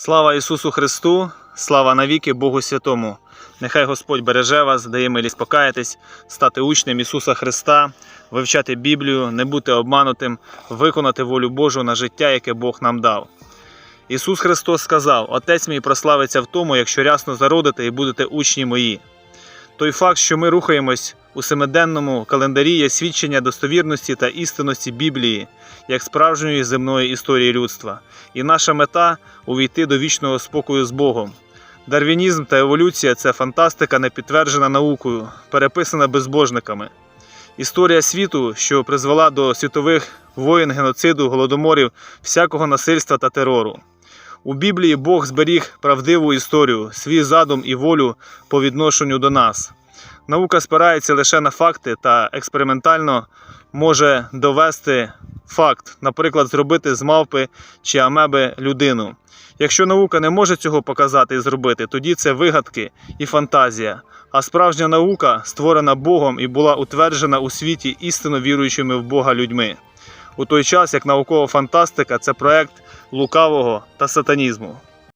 Слава Ісусу Христу, слава навіки Богу Святому. Нехай Господь береже вас, дає милість покаятись, стати учнем Ісуса Христа, вивчати Біблію, не бути обманутим, виконати волю Божу на життя, яке Бог нам дав. Ісус Христос сказав: Отець мій прославиться в тому, якщо рясно зародите і будете учні мої. Той факт, що ми рухаємось у семиденному календарі, є свідчення достовірності та істинності Біблії, як справжньої земної історії людства. І наша мета увійти до вічного спокою з Богом. Дарвінізм та еволюція це фантастика, не підтверджена наукою, переписана безбожниками. Історія світу, що призвела до світових воєн, геноциду, голодоморів, всякого насильства та терору. У Біблії Бог зберіг правдиву історію, свій задум і волю по відношенню до нас. Наука спирається лише на факти та експериментально може довести факт, наприклад, зробити з мавпи чи амеби людину. Якщо наука не може цього показати і зробити, тоді це вигадки і фантазія. А справжня наука створена Богом і була утверджена у світі істинно віруючими в Бога людьми. У той час як наукова фантастика це проект лукавого та сатанізму.